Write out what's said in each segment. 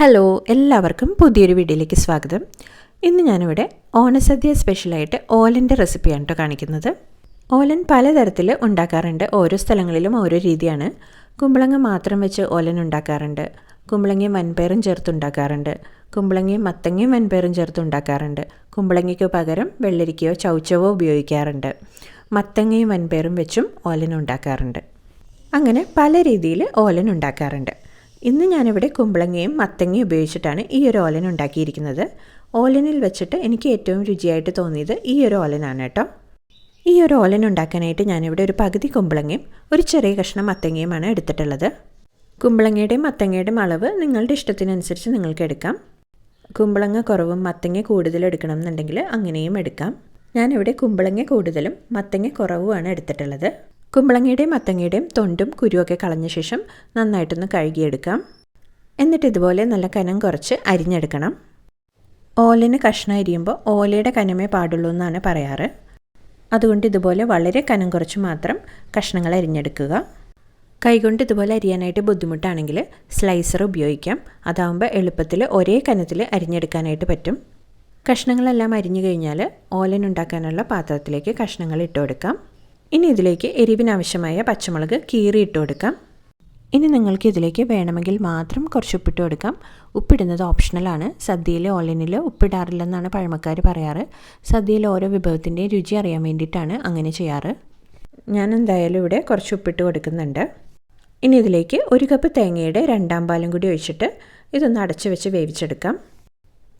Hello എല്ലാവർക്കും പുതിയൊരു വീഡിയോയിലേക്ക് സ്വാഗതം. ഇന്ന് ഞാനിവിടെ ഓണസദ്യ സ്പെഷ്യലായിട്ട് ഓലന്റെ റെസിപ്പിയാണ് കേട്ടോ കാണിക്കുന്നത്. ഓലൻ പലതരത്തിൽ ഉണ്ടാക്കാറുണ്ട്. ഓരോ സ്ഥലങ്ങളിലും ഓരോ രീതിയാണ്. കുമ്പളങ്ങ മാത്രം വെച്ച് ഓലൻ ഉണ്ടാക്കാറുണ്ട്. കുമ്പളങ്ങയും വൻപയറും ചേർത്ത് ഉണ്ടാക്കാറുണ്ട്. കുമ്പളങ്ങയും മത്തങ്ങയും വൻപയറും ചേർത്ത് ഉണ്ടാക്കാറുണ്ട്. കുമ്പളങ്ങയ്ക്ക് പകരം വെള്ളരിക്കയോ ചൗച്ചവോ ഉപയോഗിക്കാറുണ്ട്. മത്തങ്ങയും വൻപയറും വെച്ചും ഓലൻ ഉണ്ടാക്കാറുണ്ട്. അങ്ങനെ പല രീതിയിൽ ഓലൻ ഉണ്ടാക്കാറുണ്ട്. ഇന്ന് ഞാനിവിടെ കുമ്പളങ്ങയും മത്തങ്ങയും ഉപയോഗിച്ചിട്ടാണ് ഈ ഒരു ഓലൻ ഉണ്ടാക്കിയിരിക്കുന്നത്. ഓലനിൽ വെച്ചിട്ട് എനിക്ക് ഏറ്റവും രുചിയായിട്ട് തോന്നിയത് ഈ ഒരു ഓലനാണ് കേട്ടോ. ഈ ഒരു ഓലൻ ഉണ്ടാക്കാനായിട്ട് ഞാനിവിടെ ഒരു പകുതി കുമ്പളങ്ങയും ഒരു ചെറിയ കഷ്ണം മത്തങ്ങയുമാണ് എടുത്തിട്ടുള്ളത്. കുമ്പളങ്ങയുടെയും മത്തങ്ങയുടെയും അളവ് നിങ്ങളുടെ ഇഷ്ടത്തിനനുസരിച്ച് നിങ്ങൾക്ക് എടുക്കാം. കുമ്പളങ്ങ കുറവും മത്തങ്ങ കൂടുതലും എടുക്കണം എന്നുണ്ടെങ്കിൽ അങ്ങനെയും എടുക്കാം. ഞാനിവിടെ കുമ്പളങ്ങ കൂടുതലും മത്തങ്ങ കുറവുമാണ് എടുത്തിട്ടുള്ളത്. കുമ്പളങ്ങയുടെയും മത്തങ്ങയുടെയും തൊണ്ടും കുരുവൊക്കെ കളഞ്ഞ ശേഷം നന്നായിട്ടൊന്ന് കഴുകിയെടുക്കാം. എന്നിട്ട് ഇതുപോലെ നല്ല കനം കുറച്ച് അരിഞ്ഞെടുക്കണം. ഓലിന് കഷ്ണം അരിയുമ്പോൾ ഓലയുടെ കനമേ പാടുള്ളൂ എന്നാണ് പറയാറ്. അതുകൊണ്ട് ഇതുപോലെ വളരെ കനം കുറച്ച് മാത്രം കഷ്ണങ്ങൾ അരിഞ്ഞെടുക്കുക. കൈകൊണ്ട് ഇതുപോലെ അരിയാനായിട്ട് ബുദ്ധിമുട്ടാണെങ്കിൽ സ്ലൈസർ ഉപയോഗിക്കാം. അതാവുമ്പോൾ എളുപ്പത്തിൽ ഒരേ കനത്തിൽ അരിഞ്ഞെടുക്കാനായിട്ട് പറ്റും. കഷ്ണങ്ങളെല്ലാം അരിഞ്ഞു കഴിഞ്ഞാൽ ഓലൻ ഉണ്ടാക്കാനുള്ള പാത്രത്തിലേക്ക് കഷ്ണങ്ങൾ ഇട്ട് കൊടുക്കാം ഇനി ഇതിലേക്ക് എരിവിനാവശ്യമായ പച്ചമുളക് കീറി ഇട്ട് കൊടുക്കാം. ഇനി നിങ്ങൾക്ക് ഇതിലേക്ക് വേണമെങ്കിൽ മാത്രം കുറച്ച് ഉപ്പിട്ട് കൊടുക്കാം. ഉപ്പിടുന്നത് ഓപ്ഷണലാണ് സദ്യയിൽ ഓലനിൽ ഉപ്പിടാറില്ലെന്നാണ് പഴമക്കാർ പറയാറ്. സദ്യയിൽ ഓരോ വിഭവത്തിന്റെയും രുചി അറിയാൻ വേണ്ടിയിട്ടാണ് അങ്ങനെ ചെയ്യാറ്. ഞാൻ എന്തായാലും ഇവിടെ കുറച്ച് ഉപ്പിട്ട് കൊടുക്കുന്നുണ്ട്. ഇനി ഇതിലേക്ക് ഒരു കപ്പ് തേങ്ങയുടെ രണ്ടാം പാലും കൂടി ഒഴിച്ചിട്ട് ഇതൊന്ന് അടച്ചു വെച്ച് വേവിച്ചെടുക്കാം.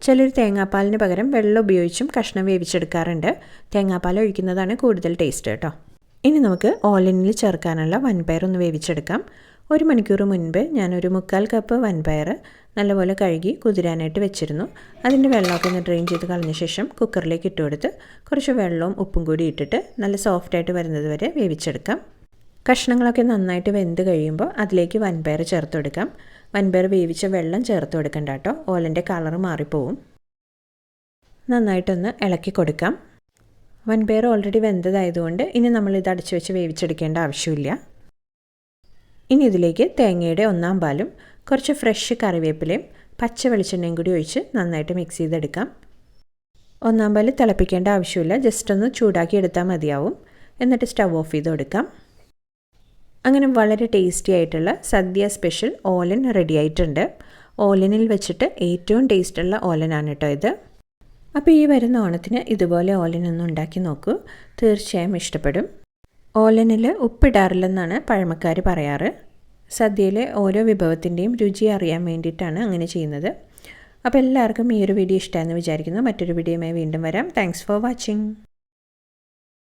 ചിലർ തേങ്ങാപ്പാലിന് പകരം വെള്ളം ഉപയോഗിച്ചും കഷ്ണം വേവിച്ചെടുക്കാറുണ്ട്. തേങ്ങാപ്പാൽ ഒഴിക്കുന്നതാണ് കൂടുതൽ ടേസ്റ്റ് കേട്ടോ. ഇനി നമുക്ക് ഓലനിൽ ചേർക്കാനുള്ള വൻപയർ ഒന്ന് വേവിച്ചെടുക്കാം. ഒരു മണിക്കൂർ മുൻപ് ഞാനൊരു മുക്കാൽ കപ്പ് വൻപയർ നല്ലപോലെ കഴുകി കുതിരാനായിട്ട് വെച്ചിരുന്നു. അതിന്റെ വെള്ളമൊക്കെ ഒന്ന് ഡ്രെയിൻ ചെയ്ത് കളഞ്ഞ ശേഷം കുക്കറിലേക്ക് ഇട്ട് കൊടുത്ത് കുറച്ച് വെള്ളവും ഉപ്പും കൂടി ഇട്ടിട്ട് നല്ല സോഫ്റ്റായിട്ട് വരുന്നത് വരെ വേവിച്ചെടുക്കാം. കഷ്ണങ്ങളൊക്കെ നന്നായിട്ട് വെന്ത് കഴിയുമ്പോൾ അതിലേക്ക് വൻപയർ ചേർത്ത് കൊടുക്കാം. വൻപയർ വേവിച്ച വെള്ളം ചേർത്ത് കൊടുക്കണ്ട കേട്ടോ. ഓലന്റെ കളർ മാറിപ്പോവും. നന്നായിട്ടൊന്ന് ഇളക്കി കൊടുക്കാം. വൻപയർ ഓൾറെഡി വെന്തതായതുകൊണ്ട് ഇനി നമ്മൾ ഇത് അടച്ചു വെച്ച് വേവിച്ചെടുക്കേണ്ട ആവശ്യമില്ല. ഇനി ഇതിലേക്ക് തേങ്ങയുടെ ഒന്നാം പാലും കുറച്ച് ഫ്രഷ് കറിവേപ്പിലയും പച്ച വെളിച്ചെണ്ണയും കൂടി ഒഴിച്ച് നന്നായിട്ട് മിക്സ് ചെയ്തെടുക്കാം. ഒന്നാം പാൽ തിളപ്പിക്കേണ്ട ആവശ്യമില്ല ജസ്റ്റ് ഒന്ന് ചൂടാക്കി എടുത്താൽ മതിയാവും. എന്നിട്ട് സ്റ്റവ് ഓഫ് ചെയ്ത് കൊടുക്കാം. അങ്ങനെ വളരെ ടേസ്റ്റി ആയിട്ടുള്ള സദ്യ സ്പെഷ്യൽ ഓലൻ റെഡി ആയിട്ടുണ്ട്. ഓലനിൽ വെച്ചിട്ട് ഏറ്റവും ടേസ്റ്റുള്ള ഓലനാണ് കേട്ടോ ഇത്. അപ്പോൾ ഈ വരുന്ന ഓണത്തിന് ഇതുപോലെ ഓലനൊന്നും ഉണ്ടാക്കി നോക്കൂ. തീർച്ചയായും ഇഷ്ടപ്പെടും. ഓലനിൽ ഉപ്പിടാറില്ലെന്നാണ് പഴമക്കാർ പറയാറ്. സദ്യയിലെ ഓരോ വിഭവത്തിന്റെയും രുചി അറിയാൻ വേണ്ടിയിട്ടാണ് അങ്ങനെ ചെയ്യുന്നത്. അപ്പോൾ എല്ലാവർക്കും ഈ ഒരു വീഡിയോ ഇഷ്ടമായെന്ന് വിചാരിക്കുന്നു. മറ്റൊരു വീഡിയോയുമായി വീണ്ടും വരാം. Thanks for watching